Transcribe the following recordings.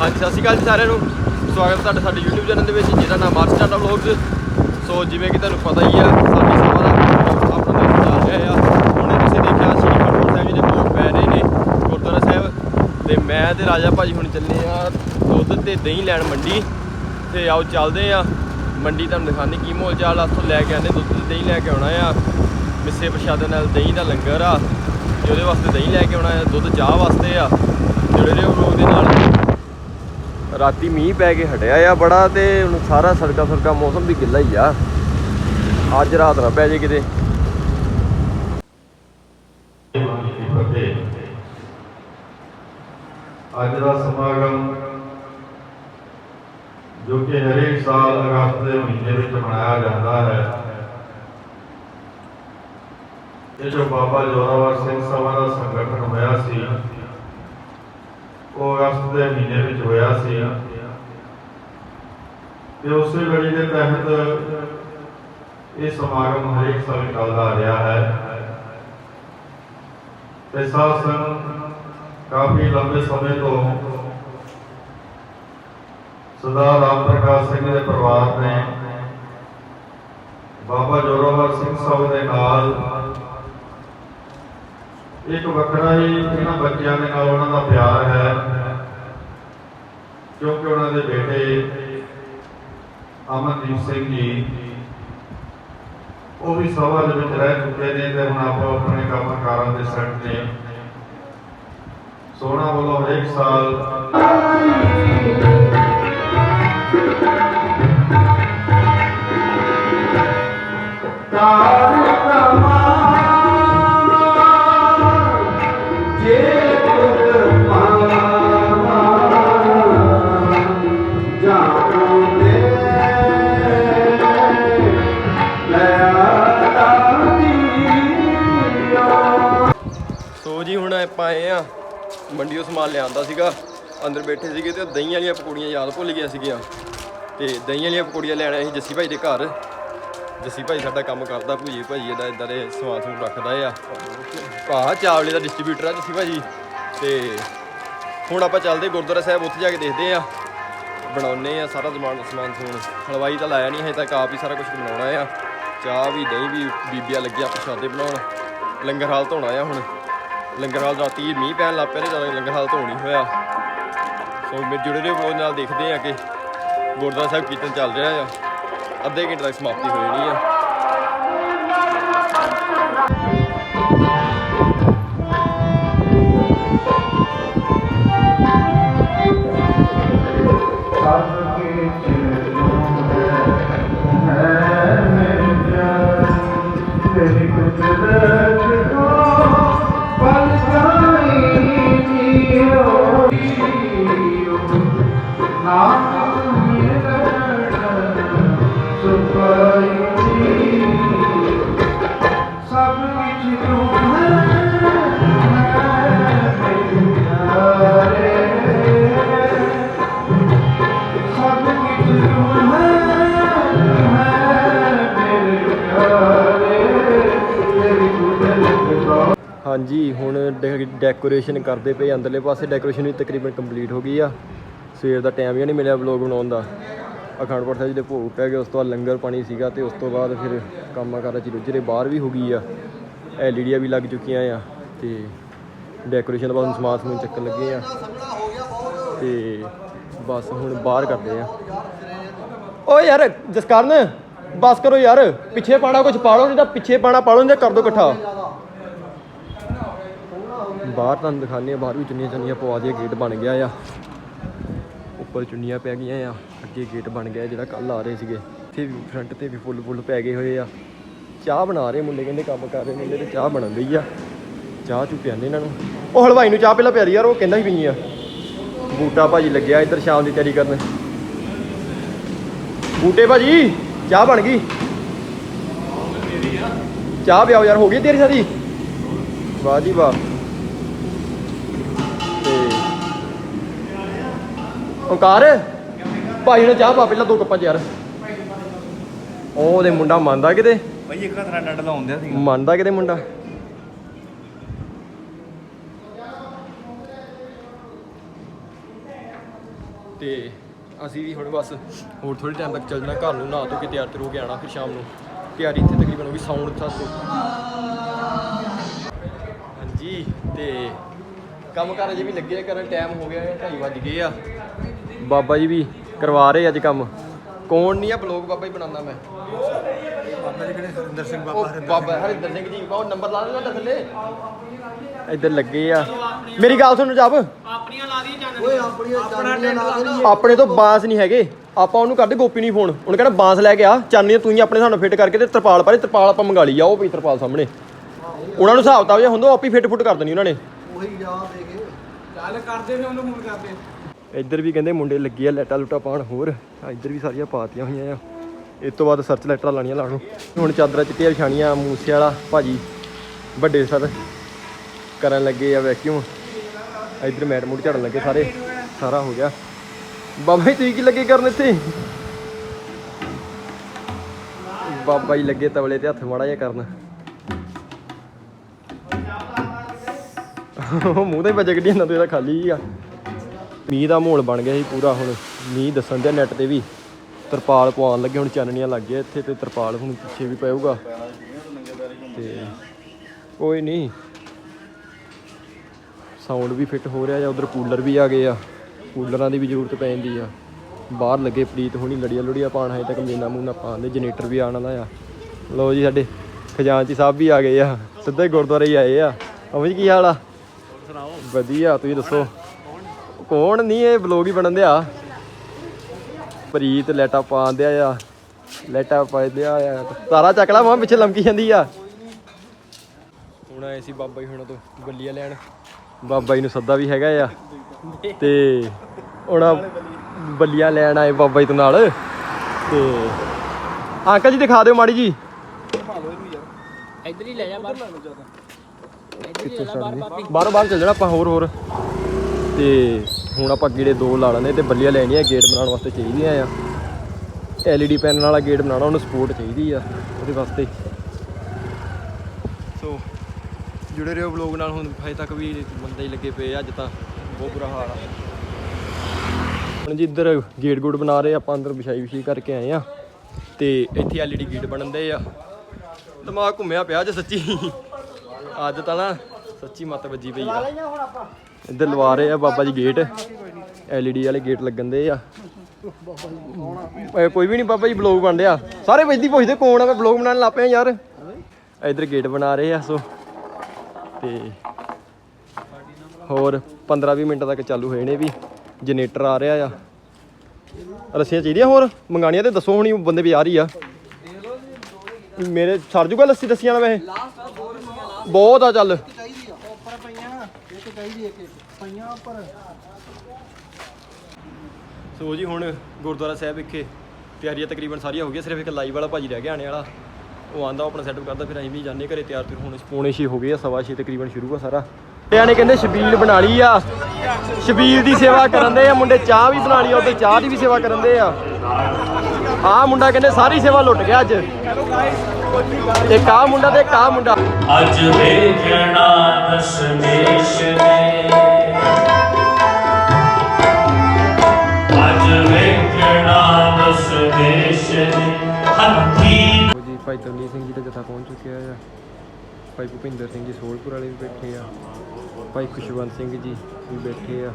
ਹਾਂਜੀ, ਸਤਿ ਸ਼੍ਰੀ ਅਕਾਲ ਜੀ ਸਾਰਿਆਂ ਨੂੰ। ਸਵਾਗਤ ਹੈ ਤੁਹਾਡਾ ਸਾਡੇ YouTube ਚੈਨਲ ਦੇ ਵਿੱਚ, ਜਿਹਦਾ ਨਾਮ ਮਾਰਚ ਟਾਟਾ ਵਲੌਗਸ ਸੋ ਜਿਵੇਂ ਕਿ ਤੁਹਾਨੂੰ ਪਤਾ ਹੀ ਆ, ਸਾਡੀ ਸਭਾ ਦਾ ਆਪਣਾ ਦਿਨ ਚੱਲ ਰਿਹਾ ਆ। ਹੁਣੇ ਤੁਸੀਂ ਦੇਖਿਆ, ਸ਼੍ਰੀ ਹਰਿਮੰਦਰ ਸਾਹਿਬ ਜੀ ਦੇ ਭੋਗ ਪੈ ਰਹੇ ਨੇ ਗੁਰਦੁਆਰਾ ਸਾਹਿਬ। ਤੇ ਮੈਂ ਤੇ ਰਾਜਾ ਭਾਜੀ ਹੁਣ ਚੱਲੇ ਆ ਦੁੱਧ ਤੇ ਦਹੀਂ ਲੈਣ ਮੰਡੀ। ਤੇ ਆਓ ਚੱਲਦੇ ਆ। ਮੰਡੀ ਤੁਹਾਨੂੰ ਦਿਖਾਉਂਦੇ ਕੀ ਮੋਲ ਚਾਲ ਆ। ਉੱਥੋਂ ਲੈ ਕੇ ਆਨੇ ਦੁੱਧ ਤੇ ਦਹੀਂ ਲੈ ਕੇ ਆਉਣਾ ਆ। ਮਿੱਸੇ ਪ੍ਰਸ਼ਾਦੇ ਨਾਲ ਦਹੀਂ ਦਾ ਲੰਗਰ ਆ। ਤੇ ਉਹਦੇ ਵਾਸਤੇ ਦਹੀਂ ਲੈ ਕੇ ਆਉਣਾ ਆ। ਦੁੱਧ ਚਾਹ ਵਾਸਤੇ ਆ। ਜਿਹੜੇ ਰਹੇ ਲੋਕ ਦੇ ਨਾਲ ਰਾਤੀ ਮੀਂਹ ਪੈ ਕੇ ਹਟਿਆ ਆ ਬੜਾ ਤੇ ਹੁਣ ਸਾਰਾ ਸੜਕਾ ਸੜਕਾ ਮੌਸਮ ਵੀ ਗਿੱਲਾ ਹੀ ਆ। ਅੱਜ ਰਾਤ ਨਾ ਪੈ ਜੇ ਕਿਤੇ। ਅੱਜ ਦਾ ਸਮਾਗਮ ਜੋ ਕਿ ਹਰੇਕ ਸਾਲ ਅਗਸਤ ਦੇ ਮਹੀਨੇ ਵਿੱਚ ਮਨਾਇਆ ਜਾਂਦਾ ਹੈ। ਇਹ ਜੋ ਬਾਬਾ ਜੋਰਾਵਰ ਸਿੰਘ ਸਭਾ ਦਾ ਸੰਗਠਨ ਹੋਇਆ ਸੀ ਉਹ ਅਗਸਤ ਦੇ ਮਹੀਨੇ ਵਿੱਚ ਹੋਇਆ ਸੀ। ਤੇ ਉਸੇ ਲੜੀ ਦੇ ਤਹਿਤ ਇਹ ਸਮਾਗਮ ਹਰੇਕ ਸਾਲ ਚੱਲਦਾ ਆ ਰਿਹਾ ਹੈ। ਤੇ ਸਾਧ ਸੰਗਤ ਕਾਫੀ ਲੰਬੇ ਸਮੇਂ ਤੋਂ ਸਰਦਾਰ ਰਾਮ ਪ੍ਰਕਾਸ਼ ਸਿੰਘ ਦੇ ਪਰਿਵਾਰ ਨੇ, ਬਾਬਾ ਜੋਰਾਵਰ ਸਿੰਘ ਸਾਹਿਬ ਦੇ ਨਾਲ ਇੱਕ ਵੱਖਰਾ ਹੀ ਇਹਨਾਂ ਬੱਚਿਆਂ ਦੇ ਨਾਲ ਉਹਨਾਂ ਦਾ ਪਿਆਰ ਹੈ, ਕਿਉਂਕਿ ਉਹਨਾਂ ਦੇ ਬੇਟੇ ਅਮਨਦੀਪ ਸਿੰਘ ਜੀ, ਉਹ ਵੀ ਸਭਾ ਦੇ ਵਿੱਚ ਰਹਿ ਚੁੱਕੇ ਨੇ ਤੇ ਹੁਣ ਆਪਾਂ ਆਪਣੇ ਕੰਮਕਾਰਾਂ ਦੇ ਸੈੱਟ ਨੇ ਸੋਨਾ ਵੱਲੋਂ ਹਰੇਕ ਸਾਲ ਸੋ ਅੰਦਰ ਬੈਠੇ ਸੀਗੇ ਤੇ ਦਹੀਂ ਵਾਲੀਆਂ ਪਕੌੜੀਆਂ ਯਾਦ ਭੁੱਲ ਗਈਆਂ ਸੀਗੀਆਂ। ਤੇ ਦਹੀਂ ਵਾਲੀਆਂ ਪਕੌੜੀਆਂ ਲੈਣ ਆਏ ਸੀ ਜੱਸੀ ਭਾਈ ਦੇ ਘਰ। ਜੱਸੀ ਭਾਈ ਸਾਡਾ ਕੰਮ ਕਰਦਾ, ਭੂਜੀ ਭਾਜੀ ਇਹਦਾ ਇਦਾਂ ਦੇ ਸਮਾਨ ਸਮੂਨ ਰੱਖਦਾ ਆ। ਭਾ ਚਾਵਲੇ ਦਾ ਡਿਸਟ੍ਰੀਬਿਊਟਰ ਆ ਜੱਸੀ ਭਾਜੀ ਤੇ ਹੁਣ ਆਪਾਂ ਚੱਲਦੇ ਗੁਰਦੁਆਰਾ ਸਾਹਿਬ, ਉੱਥੇ ਜਾ ਕੇ ਦੇਖਦੇ ਆ। ਬਣਾਉਨੇ ਆ ਸਾਰਾ ਸਮਾਨ ਸਮਾਨ ਸਮੂਨ। ਹਲਵਾਈ ਤਾਂ ਲਾਇਆ ਨਹੀਂ ਹਜੇ ਤੱਕ, ਆਪ ਹੀ ਸਾਰਾ ਕੁਝ ਬਣਾਉਣਾ ਆ। ਚਾਹ ਵੀ, ਦਹੀਂ ਵੀ, ਬੀਬੀਆਂ ਲੱਗਿਆ ਪ੍ਰਸ਼ਾਦੇ ਬਣਾਉਣ। ਲੰਗਰ ਹਾਲ ਧੋਣਾ ਆ ਹੁਣ। ਲੰਗਰ ਹਾਲ ਰਾਤੀ ਮੀਂਹ ਪੈਣ ਲੱਗ ਪਿਆ ਤੇ ਜ਼ਿਆਦਾ ਲੰਗਰ ਹਾਲ ਧੋਣੀ ਹੋਇਆ। ਸੋ ਮੇਰੇ ਜੁੜੇ ਰਹੇ ਬੋਲ ਨਾਲ ਦੇਖਦੇ ਆ ਕਿ ਗੁਰਦੁਆਰਾ ਸਾਹਿਬ ਕੀਰਤਨ ਚੱਲ ਰਿਹਾ ਆ। ਅੱਧੇ ਘੰਟੇ ਤੱਕ ਸਮਾਪਤੀ ਹੋ ਜਾਣੀ ਆ। ਡੈਕੋਰੇਸ਼ਨ ਕਰਦੇ ਪਏ ਅੰਦਰਲੇ ਪਾਸੇ ਡੈਕੋਰੇਸ਼ਨ ਵੀ ਤਕਰੀਬਨ ਕੰਪਲੀਟ ਹੋ ਗਈ ਆ। ਸਵੇਰ ਦਾ ਟਾਈਮ ਵੀ ਨਹੀਂ ਮਿਲਿਆ ਵਲੌਗ ਬਣਾਉਣ ਦਾ। ਅਖੰਡ ਪਾਠ ਸਾਹਿਬ ਜੀ ਦੇ ਭੋਗ ਪੈ ਗਏ, ਉਸ ਤੋਂ ਬਾਅਦ ਲੰਗਰ ਪਾਣੀ ਸੀਗਾ ਤੇ ਉਸ ਤੋਂ ਬਾਅਦ ਫਿਰ ਕੰਮਾਂ ਕਾਰਾਂ ਚ ਰੁੱਝੇ ਬਾਹਰ ਵੀ ਹੋ ਗਈ ਆ। ਐਲਈਡੀਆਂ ਵੀ ਲੱਗ ਚੁੱਕੀਆਂ ਆ ਤੇ ਡੈਕੋਰੇਸ਼ਨ ਦਾ ਬਸ ਸਮਾਨ ਸਮੂਨ ਚੱਕਣ ਲੱਗੇ ਆ। ਤੇ ਬਸ ਹੁਣ ਬਾਹਰ ਕਰਦੇ ਆ। ਓ ਯਾਰ, ਜਸਕਰਨ, ਬਸ ਕਰੋ ਯਾਰ, ਪਿੱਛੇ ਪਾਣਾ ਕੁਝ ਪਾਲੋ, ਨਹੀਂ ਤਾਂ ਪਿੱਛੇ ਪਾਣਾ ਪਾਲੋ, ਨਹੀਂ ਤਾਂ ਕਰ ਦੋ ਇਕੱਠਾ। ਬਾਹਰ ਤੁਹਾਨੂੰ ਦਿਖਾਉਂਦੇ ਆ ਬਾਹਰ ਵੀ ਚੁੰਨੀਆਂ ਚੁੰਨੀਆਂ ਪਵਾ ਦੀਆਂ ਗੇਟ ਬਣ ਗਿਆ ਆ। ਉੱਪਰ ਚੁੰਨੀਆਂ ਪੈ ਗਈਆਂ ਆ, ਅੱਗੇ ਗੇਟ ਬਣ ਗਿਆ ਜਿਹੜਾ ਕੱਲ ਆ ਰਹੇ ਸੀਗੇ। ਇੱਥੇ ਵੀ ਫਰੰਟ ਤੇ ਵੀ ਫੁੱਲ ਫੁੱਲ ਪੈ ਗਏ ਹੋਏ ਆ। ਚਾਹ ਬਣਾ ਰਹੇ ਮੁੰਡੇ, ਕਹਿੰਦੇ ਕੰਮ ਕਰ ਰਹੇ ਮੁੰਡੇ ਤੇ ਚਾਹ ਬਣਨ ਰਹੀ ਆ। ਚਾਹ ਚੁ ਪਿਆਨੇ ਇਹਨਾਂ ਨੂੰ। ਉਹ ਹਲਵਾਈ ਨੂੰ ਚਾਹ ਪਹਿਲਾਂ ਪਿਆਰੀ ਯਾਰ, ਉਹ ਕਹਿੰਦਾ ਹੀ ਪੀਣੀ ਆ। ਬੂਟਾ ਭਾਜੀ ਲੱਗਿਆ ਇੱਧਰ ਸ਼ਾਮ ਦੀ ਤਿਆਰੀ ਕਰਨ। ਬੂਟੇ ਭਾਜੀ, ਚਾਹ ਬਣ ਗਈ। ਚਾਹ ਪਿਆਓ ਯਾਰ, ਹੋ ਗਈ ਤੇਰੀ ਸਾਰੀ? ਵਾਹ ਜੀ ਵਾਹ। ਓਕਾਰ ਭਾਈ ਨੇ ਚਾਹ ਪਾ ਪਹਿਲਾਂ ਦੋ ਕੱਪਾਂ ਚ ਯਾਰ। ਉਹ ਉਹਦੇ ਮੁੰਡਾ ਮੰਨਦਾ ਕਿਤੇ? ਭਾਈ ਇੱਕ ਹੱਥ ਨਾਲ ਡੰਡ ਲਾਉਂਦਿਆ ਸੀ ਮੰਨਦਾ ਕਿਤੇ ਮੁੰਡਾ? ਤੇ ਅਸੀਂ ਵੀ ਹੁਣ ਬਸ ਹੋਰ ਥੋੜੇ ਟਾਈਮ ਤੱਕ ਚੱਲ ਜਾਣਾ ਘਰ ਨੂੰ ਨਹਾ ਧੋ ਕੇ ਤਿਆਰ ਤੇ ਹੋ ਕੇ ਆਣਾ ਫਿਰ ਸ਼ਾਮ ਨੂੰ। ਤਿਆਰੀ ਇੱਥੇ ਤਕਰੀਬਨ ਹੋ ਗਈ ਸਾਊਂਡ ਥਾ ਹਾਂਜੀ ਤੇ ਕੰਮ ਕਾਰ ਅਜੇ ਵੀ ਲੱਗੇ ਆ ਕਰਨ ਟਾਈਮ ਹੋ ਗਿਆ ਹੈ 2:30 ਵੱਜ ਗਏ ਆ। ਬਾਬਾ ਜੀ ਵੀ ਕਰਵਾ ਰਹੇ ਅੱਜ ਕੰਮ। ਕੌਣ ਨਹੀਂ ਆ ਬਲੌਗ ਬਾਬਾ ਹੀ ਬਣਾਉਂਦਾ ਮੈਂ? ਬਾਬਾ ਜੀ ਕਿਹੜੇ? ਹਰਿੰਦਰ ਸਿੰਘ ਉਹ ਬਾਬਾ ਹਰਿੰਦਰ ਸਿੰਘ ਜੀ ਉਹ ਨੰਬਰ ਲਾ ਦੇਣਾ ਥੱਲੇ। ਇੱਧਰ ਲੱਗੇ ਆ। ਮੇਰੀ ਗੱਲ ਸੁਣ ਜਬ ਆਪਣੇ ਤੋਂ ਬਾਂਸ ਨਹੀਂ ਹੈਗੇ। ਆਪਾਂ ਉਹਨੂੰ ਕਰਦੇ ਗੋਪੀ ਨਹੀਂ ਫੋਨ ਉਹਨੇ ਕਹਿੰਦਾ ਬਾਂਸ ਲੈ ਕੇ ਆ? ਚਾਨਣੀ ਤੂੰ ਹੀ ਆਪਣੇ ਨਾਲ ਫਿੱਟ ਕਰਕੇ ਤੇ ਤਰਪਾਲ ਪਾਰੇ ਤਰਪਾਲ ਆਪਾਂ ਮੰਗਾ ਲਈ ਆ ਉਹ ਪਈ ਤਰਪਾਲ ਸਾਹਮਣੇ। ਉਹਨਾਂ ਨੂੰ ਹਿਸਾਬ ਤਾਂ ਜੇ ਹੁੰਦਾ ਆਪੀ ਫਿੱਟ ਫੁੱਟ ਕਰ ਦੇਣੀ ਉਹਨਾਂ ਨੇ। ਚੱਲ ਕਰਦੇ ਫਿਰ ਉਹਨੂੰ ਫੋਨ ਕਰਦੇ। ਇੱਧਰ ਵੀ ਕਹਿੰਦੇ ਮੁੰਡੇ ਲੱਗੇ ਆ ਲੈਟਾ ਲੁੱਟਾ ਪਾਣ ਹੋਰ। ਆ ਇੱਧਰ ਵੀ ਸਾਰੀਆਂ ਪਾਤੀਆਂ ਹੋਈਆਂ ਆ। ਇਸ ਤੋਂ ਬਾਅਦ ਸਰਚ ਲੈਟਰਾਂ ਲਾਣੀਆਂ ਲਾਣੂ ਹੁਣ ਚਾਦਰਾਂ ਚਿੱਟੀਆਂ ਵਿਛਾਣੀਆਂ ਮੂਸੇ ਵਾਲਾ ਭਾਜੀ ਵੱਡੇ ਸਰ ਕਰਨ ਲੱਗੇ ਆ ਵੈਕਿਊਮ ਇੱਧਰ ਮੈਟ ਮੂਟ ਝੜਨ ਲੱਗੇ ਸਾਰੇ ਸਾਰਾ ਹੋ ਗਿਆ। ਬਾਬਾ ਜੀ ਤੁਸੀਂ ਕੀ ਲੱਗੇ ਕਰਨ ਇੱਥੇ? ਬਾਬਾ ਜੀ ਲੱਗੇ ਤਵਲੇ ਤੇ ਹੱਥ ਮਾੜਾ ਜਿਹਾ ਕਰਨ। ਮੂੰਹ ਤੇ ਵੱਜ ਗੱਡੀ ਹੁੰਦਾ ਤੇ ਇਹਦਾ ਖਾਲੀ ਹੀ ਆ। ਮੀਂਹ ਦਾ ਮਾਹੌਲ ਬਣ ਗਿਆ ਸੀ ਪੂਰਾ ਹੁਣ। ਮੀਂਹ ਦੱਸਣ ਦੇ ਨੈਟ ਤੇ ਵੀ। ਤਰਪਾਲ ਪਵਾਉਣ ਲੱਗੇ, ਹੁਣ ਚਾਨਣੀਆਂ ਲੱਗ ਗਿਆ ਇੱਥੇ ਤੇ ਤਰਪਾਲ ਹੁਣ ਪਿੱਛੇ ਵੀ ਪਊਗਾ ਤੇ ਕੋਈ ਨਹੀਂ ਸਾਊਂਡ ਵੀ ਫਿੱਟ ਹੋ ਰਿਹਾ ਜਾਂ ਉਧਰ ਕੂਲਰ ਵੀ ਆ ਗਏ ਆ। ਕੂਲਰਾਂ ਦੀ ਵੀ ਜ਼ਰੂਰਤ ਪੈ ਜਾਂਦੀ ਆ। ਬਾਹਰ ਲੱਗੇ ਪ੍ਰੀਤ, ਹੋਣੀ ਲੜੀਆਂ ਲੁੜੀਆਂ ਪਾਣ ਹਜੇ ਤੱਕ ਮੀਨਾ ਮੂਨਾ ਪਾਉਂਦੇ ਜਨਰੇਟਰ ਵੀ ਆਉਣ ਵਾਲਾ ਆ। ਲੋ ਜੀ ਸਾਡੇ ਖਜ਼ਾਨਚੀ ਸਾਹਿਬ ਵੀ ਆ ਗਏ ਆ। ਸਿੱਧੇ ਗੁਰਦੁਆਰੇ ਹੀ ਆਏ ਆ। ਅਮਜ ਕੀ ਹਾਲ ਆ? ਵਧੀਆ ਤੁਸੀਂ ਦੱਸੋ? ਕੌਣ ਨਹੀਂ ਇਹ ਵਲੋਗ ਹੀ ਬਣਨ ਦਿਆ? ਪ੍ਰੀਤ ਲੈਟਾ ਪਾਉਂਦਿਆ ਆ ਲੈਟਾ ਪਾਉਂਦੇ ਆ। ਤਾਰਾ ਚੱਕਲਾ ਮਾਂ ਪਿੱਛੇ ਲਮਕੀ ਜਾਂਦੀ ਆ। ਹੁਣ ਆਏ ਸੀ ਬਾਬਾ ਜੀ ਹੁਣਾਂ ਤੋਂ ਬੱਲੀਆਂ ਲੈਣ। ਬਾਬਾ ਜੀ ਨੂੰ ਸੱਦਾ ਵੀ ਹੈਗਾ ਆ। ਤੇ ਉਹਨਾਂ ਬੱਲੀਆਂ ਲੈਣ ਆਏ ਬਾਬਾ ਜੀ ਤੋਂ ਨਾਲ। ਤੇ ਅੰਕਲ ਜੀ ਦਿਖਾ ਦਿਓ ਮਾੜੀ ਜੀ। ਇੱਧਰ ਹੀ ਲੈ ਜਾ ਬਾਹਰ। ਕਿੱਥੇ ਛੱਡਦੀ ਬਾਹਰੋਂ ਬਾਹਰ ਚੱਲ ਜਾਣਾ ਆਪਾਂ ਹੋਰ ਹੋਰ। ਤੇ ਹੁਣ ਆਪਾਂ ਗੇੜੇ ਦੋ ਲਾ ਲੈਣੇ ਤੇ ਬੱਲੀਆਂ ਲੈਣੀਆਂ ਗੇਟ ਬਣਾਉਣ ਵਾਸਤੇ ਚਾਹੀਦੀਆਂ ਆ। LED ਪੈਨ ਵਾਲਾ ਗੇਟ ਬਣਾਉਣਾ ਉਹਨੂੰ ਸਪੋਰਟ ਚਾਹੀਦੀ ਆ ਉਹਦੇ ਵਾਸਤੇ। ਸੋ ਜੁੜੇ ਰਹੋ ਵਲੌਗ ਨਾਲ ਹੁਣ ਹਜੇ ਤੱਕ ਵੀ ਬੰਦੇ ਹੀ ਲੱਗੇ ਪਏ ਆ ਅੱਜ ਤਾਂ ਬਹੁਤ ਬੁਰਾ ਹਾਲ ਆ। ਹੁਣ ਜੀ ਇੱਧਰ ਗੇਟ ਗੂਟ ਬਣਾ ਰਹੇ ਆਪਾਂ ਅੰਦਰ ਵਿਛਾਈ ਵਿਛੀ ਕਰਕੇ ਆਏ ਆ। ਤੇ ਇੱਥੇ LED ਗੇਟ ਬਣਨ ਦੇ ਆ। ਦਿਮਾਗ ਘੁੰਮਿਆ ਪਿਆ ਅੱਜ ਸੱਚੀ। ਅੱਜ ਤਾਂ ਨਾ ਸੱਚੀ ਮੱਤ ਵੱਜੀ ਪਈ ਆ। ਇੱਧਰ ਲਵਾ ਰਹੇ ਆ ਬਾਬਾ ਜੀ ਗੇਟ। LED ਵਾਲੇ ਗੇਟ ਲੱਗਣ ਦੇ ਆ। ਇਹ ਕੋਈ ਵੀ ਨਹੀਂ ਬਾਬਾ ਜੀ ਬਲੌਗ ਬਣ ਰਿਹਾ। ਸਾਰੇ ਵੱਜਦੀ ਪੁੱਛਦੇ ਕੌਣ ਆ, ਮੈਂ ਬਲੌਗ ਬਣਾਉਣ ਲੱਗ ਪਿਆ ਯਾਰ। ਇੱਧਰ ਗੇਟ ਬਣਾ ਰਹੇ ਆ, ਸੋ। ਤੇ ਹੋਰ 15-20 ਮਿੰਟਾਂ ਤੱਕ ਚਾਲੂ ਹੋਏ ਨੇ ਵੀ। ਜਨਰੇਟਰ ਆ ਰਿਹਾ ਆ। ਰੱਸੀਆਂ ਚਾਹੀਦੀਆਂ ਹੋਰ? ਮੰਗਾਣੀਆਂ ਤੇ ਦੱਸੋ ਹੁਣੀ ਬੰਦੇ ਬਾਜ਼ਾਰ ਹੀ ਆ। ਮੇਰੇ ਸਰ ਜੂਗਾ ਲੱਸੀ ਦੱਸੀਆਂ ਨਾ ਵੈਸੇ? ਬਹੁਤ ਆ ਚੱਲ। ਸੋ ਜੀ ਹੁਣ ਗੁਰਦੁਆਰਾ ਸਾਹਿਬ ਵਿਖੇ ਤਿਆਰੀਆਂ ਤਕਰੀਬਨ ਸਾਰੀਆਂ ਹੋ ਗਈਆਂ, ਸਿਰਫ ਇੱਕ ਲਾਈਵ ਵਾਲਾ ਭਾਜੀ ਰਹਿ ਗਿਆ ਆਣੇ ਵਾਲਾ। ਉਹ ਆਂਦਾ ਆਪਣਾ ਸੈਟਅਪ ਕਰਦਾ, ਫਿਰ ਅਸੀਂ ਵੀ ਜਾਂਦੇ ਘਰੇ ਤਿਆਰ ਤਿਰ ਹੁਣ ਪੌਣੇ ਛੇ ਹੋ ਗਏ ਆ, ਸਵਾ ਛੇ ਤਕਰੀਬਨ ਸ਼ੁਰੂ ਆ ਸਾਰਾ। ਤੇ ਆਣੇ ਕਹਿੰਦੇ ਸ਼ਬੀਲ ਬਣਾ ਲਈ ਆ। ਸ਼ਬੀਲ ਦੀ ਸੇਵਾ ਕਰਨ ਦੇ ਆ ਮੁੰਡੇ ਚਾਹ ਵੀ ਬਣਾ ਲਈ ਉਹਦੇ ਚਾਹ ਦੀ ਵੀ ਸੇਵਾ ਕਰਨ ਦੇ ਆ। ਆ ਮੁੰਡਾ ਕਹਿੰਦੇ ਸਾਰੀ ਸੇਵਾ ਲੁੱਟ ਗਿਆ ਅੱਜ। ਇੱਕ ਆ ਮੁੰਡਾ ਤੇ ਆ ਮੁੰਡਾ। ਅਜ ਵੇਖਣਾ ਦਸ਼ਮੇਸ਼ ਨੇ। ਅਜ ਵੇਖਣਾ ਦਸ਼ਮੇਸ਼ ਨੇ। ਹੱਥੀ ਜੀ ਭਾਈ ਤਵਨੀਰ ਸਿੰਘ ਜੀ ਦਾ ਜਥਾ ਪਹੁੰਚ ਚੁੱਕਿਆ ਆ। ਭਾਈ ਭੁਪਿੰਦਰ ਸਿੰਘ ਜੀ ਸੋਲਪੁਰ ਵਾਲੇ ਵੀ ਬੈਠੇ ਆ। ਭਾਈ ਖੁਸ਼ਵੰਤ ਸਿੰਘ ਜੀ ਵੀ ਬੈਠੇ ਆ।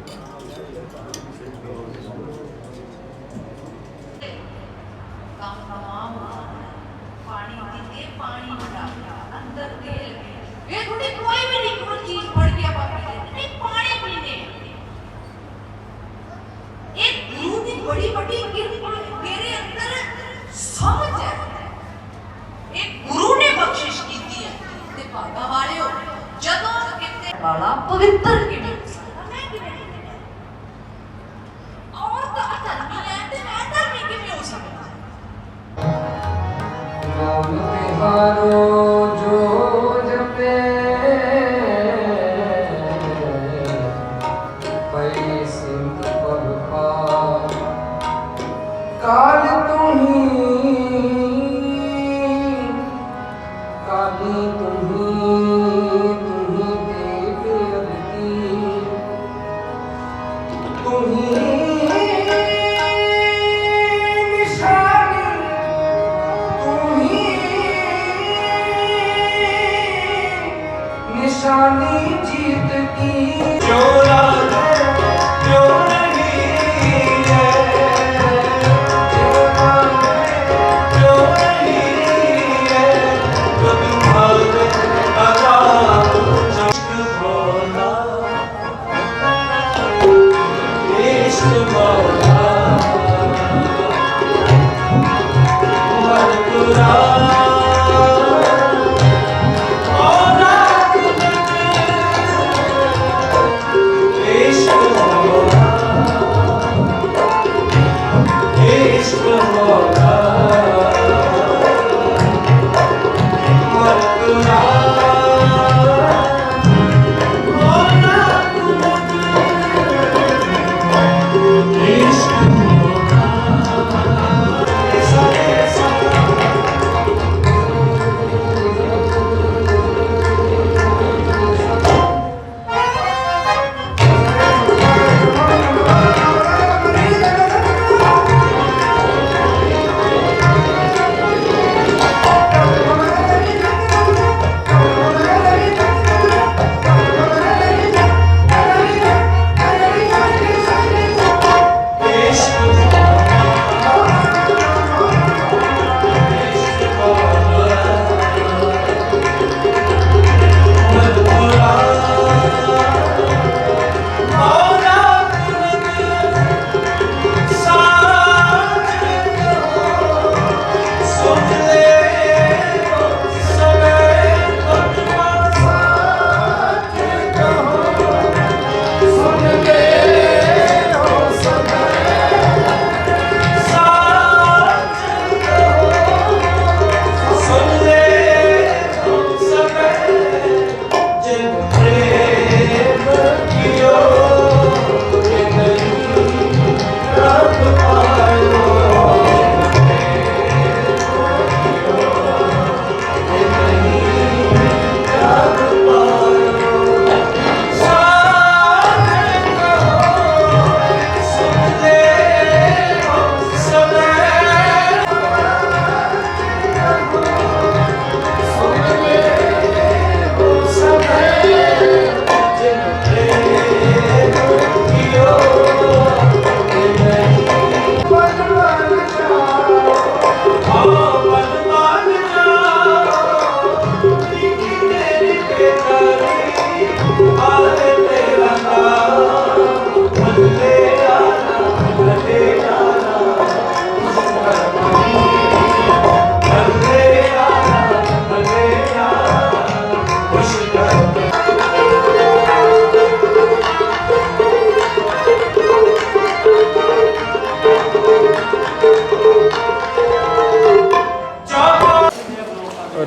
ਪਾਣੀ ਦਿੱਤੇ ਪਾਣੀ ਨੂੰ ਅੰਦਰ ਦੇ ਇਹ ਥੋੜੀ ਕੋਈ ਵੀ ਨਹੀਂ ਕੋਈ ਚੀਜ਼ ਫੜ ਕੇ ਆਪਾਂ ਪੀਂਦੇ ਨਹੀਂ ਪਾਣੀ ਪੀਂਦੇ ਇਹ ਗੁਰੂ ਦੀ ਬੜੀ ਵੱਡੀ ਕਿਰਪਾ ਮੇਰੇ ਅੰਦਰ ਸਮਝ ਹੈ ਇਹ ਗੁਰੂ ਨੇ ਬਖਸ਼ਿਸ਼ ਕੀਤੀ ਹੈ ਤੇ ਭਾਗਾ ਵਾਲਿਓ ਜਦੋਂ ਕਿਤੇ ਵਾਲਾ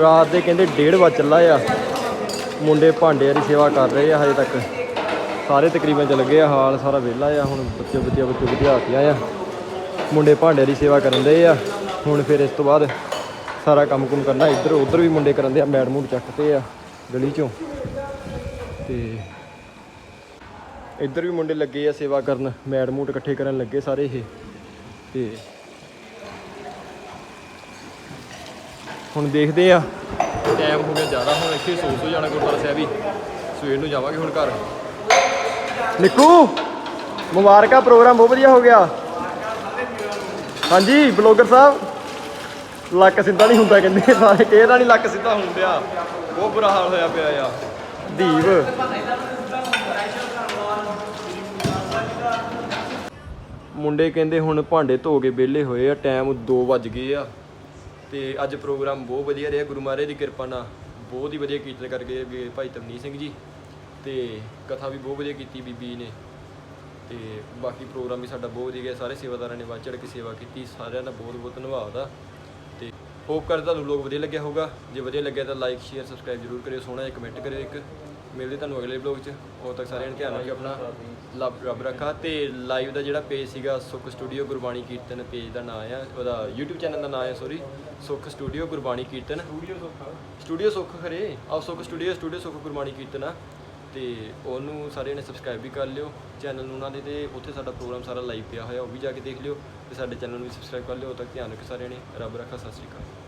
ਰਾਤ ਦੇ ਕਹਿੰਦੇ 1:30 ਵਜ ਚੱਲਾ ਆ। ਮੁੰਡੇ ਭਾਂਡਿਆਂ ਦੀ ਸੇਵਾ ਕਰ ਰਹੇ ਆ ਹਜੇ ਤੱਕ। ਸਾਰੇ ਤਕਰੀਬਨ ਚੱਲ ਗਏ ਆ, ਹਾਲ ਸਾਰਾ ਵਿਹਲਾ ਆ, ਹੁਣ ਬੱਚੇ ਬੱਚੇ ਬੱਚੇ ਵਿਦਿਆਰਥੀਆਂ ਆ ਮੁੰਡੇ ਭਾਂਡਿਆਂ ਦੀ ਸੇਵਾ ਕਰਨ ਦੇ ਆ। ਹੁਣ ਫਿਰ ਇਸ ਤੋਂ ਬਾਅਦ ਸਾਰਾ ਕੰਮ ਕੁਮ ਕਰਨਾ, ਇੱਧਰ ਉੱਧਰ ਵੀ ਮੁੰਡੇ ਕਰਨ ਦੇ ਆ ਮੈਡ ਮੂਡ ਚੱਕਦੇ ਆ ਗਲੀ ਚੋਂ। ਤੇ ਇੱਧਰ ਵੀ ਮੁੰਡੇ ਲੱਗੇ ਆ ਸੇਵਾ ਕਰਨ ਮੈਡ ਮੂਡ ਇਕੱਠੇ ਕਰਨ ਲੱਗੇ ਸਾਰੇ ਇਹ। ਤੇ ਹੁਣ ਦੇਖਦੇ ਆ। ਟਾਈਮ ਹੋ ਗਿਆ ਜ਼ਿਆਦਾ ਹੁਣ ਇੱਥੇ ਸੋ ਸੋ ਜਾਣਾ ਗੁਰਦੁਆਰਾ ਸਾਹਿਬ ਹੀ। ਸਵੇਰ ਨੂੰ ਜਾਵਾਂਗੇ ਹੁਣ ਘਰ। ਨਿੱਕੂ ਮੁਬਾਰਕਾਂ ਪ੍ਰੋਗਰਾਮ ਬਹੁਤ ਵਧੀਆ ਹੋ ਗਿਆ। ਹਾਂਜੀ ਬਲੌਗਰ ਸਾਹਿਬ। ਲੱਕ ਸਿੱਧਾ ਨਹੀਂ ਹੁੰਦਾ ਕਹਿੰਦੇ ਸਾਰੇ ਕਿਹਦਾ ਨਹੀਂ ਲੱਕ ਸਿੱਧਾ ਹੁੰਦਿਆ ਬਹੁਤ ਬੁਰਾ ਹਾਲ ਹੋਇਆ ਪਿਆ ਆ। ਦੀਪ। ਮੁੰਡੇ ਕਹਿੰਦੇ ਹੁਣ ਭਾਂਡੇ ਧੋ ਕੇ ਵਿਹਲੇ ਹੋਏ ਆ ਟਾਈਮ 2 ਵੱਜ ਗਏ ਆ। ਤੇ ਅੱਜ ਪ੍ਰੋਗਰਾਮ ਬਹੁਤ ਵਧੀਆ ਰਿਹਾ। ਗੁਰੂ ਮਹਾਰਾਜ ਦੀ ਕਿਰਪਾ ਨਾਲ ਬਹੁਤ ਹੀ ਵਧੀਆ ਕੀਰਤਨ ਕਰਕੇ ਗਏ ਭਾਈ ਤਵਨੀਤ ਸਿੰਘ ਜੀ ਤੇ ਕਥਾ ਵੀ ਬਹੁਤ ਵਧੀਆ ਕੀਤੀ ਬੀਬੀ ਨੇ। ਤੇ ਬਾਕੀ ਪ੍ਰੋਗਰਾਮ ਵੀ ਸਾਡਾ ਬਹੁਤ ਵਧੀਆ ਗਿਆ। ਸਾਰੇ ਸੇਵਾਦਾਰਾਂ ਨੇ ਵੱਧ ਚੜ੍ਹ ਕੇ ਸੇਵਾ ਕੀਤੀ। ਸਾਰਿਆਂ ਦਾ ਬਹੁਤ ਬਹੁਤ ਧੰਨਵਾਦ ਆ। ਹੋਪ ਕਰਦਾ ਤੁਹਾਨੂੰ ਲੋਕ ਵਧੀਆ ਲੱਗਿਆ ਹੋਊਗਾ। ਜੇ ਵਧੀਆ ਲੱਗਿਆ ਤਾਂ ਲਾਈਕ ਸ਼ੇਅਰ ਸਬਸਕ੍ਰਾਈਬ ਜ਼ਰੂਰ ਕਰਿਓ ਸੋਹਣਾ ਜਿਹਾ ਕਮੈਂਟ ਕਰਿਓ ਇੱਕ। ਮਿਲਦੇ ਤੁਹਾਨੂੰ ਅਗਲੇ ਵਲੌਗ 'ਚ। ਉਦੋਂ ਤੱਕ ਸਾਰਿਆਂ ਨੇ ਧਿਆਨ ਰੱਖਿਓ ਆਪਣਾ। ਲੱਭ ਰੱਬ ਰੱਖਾ। ਤੇ ਲਾਈਵ ਦਾ ਜਿਹੜਾ ਪੇਜ ਸੀਗਾ ਸੁੱਖ ਸਟੂਡੀਓ ਗੁਰਬਾਣੀ ਕੀਰਤਨ ਪੇਜ ਦਾ ਨਾਮ ਆ। ਉਹਦਾ YouTube ਚੈਨਲ ਦਾ ਨਾਮ ਹੈ sorry Sukh studio Gurbani Kirtan. Studio Sukh studio Sukh Khare. ਆਹ ਸੁੱਖ ਸਟੂਡੀਓ ਸਟੂਡੀਓ ਸੁੱਖ ਗੁਰਬਾਣੀ ਕੀਰਤਨ ਆ। ਤੇ ਉਹਨੂੰ ਸਾਰਿਆਂ ਨੇ ਸਬਸਕ੍ਰਾਈਬ ਵੀ ਕਰ ਲਿਓ ਚੈਨਲ ਨੂੰ ਉਹਨਾਂ ਦੇ ਤੇ ਉੱਥੇ ਸਾਡਾ ਪ੍ਰੋਗਰਾਮ ਸਾਰਾ ਲਾਈਵ ਪਿਆ ਹੋਇਆ, ਉਹ ਵੀ ਜਾ ਕੇ ਦੇਖ ਲਿਓ ਤੇ ਸਾਡੇ ਚੈਨਲ ਨੂੰ ਵੀ ਸਬਸਕ੍ਰਾਈਬ ਕਰ ਲਿਓ ਉਦੋਂ ਤੱਕ ਧਿਆਨ ਰੱਖਿਓ ਸਾਰਿਆਂ ਨੇ, ਰੱਬ ਰੱਖਾ, ਸਤਿ ਸ਼੍ਰੀ ਅਕਾਲ।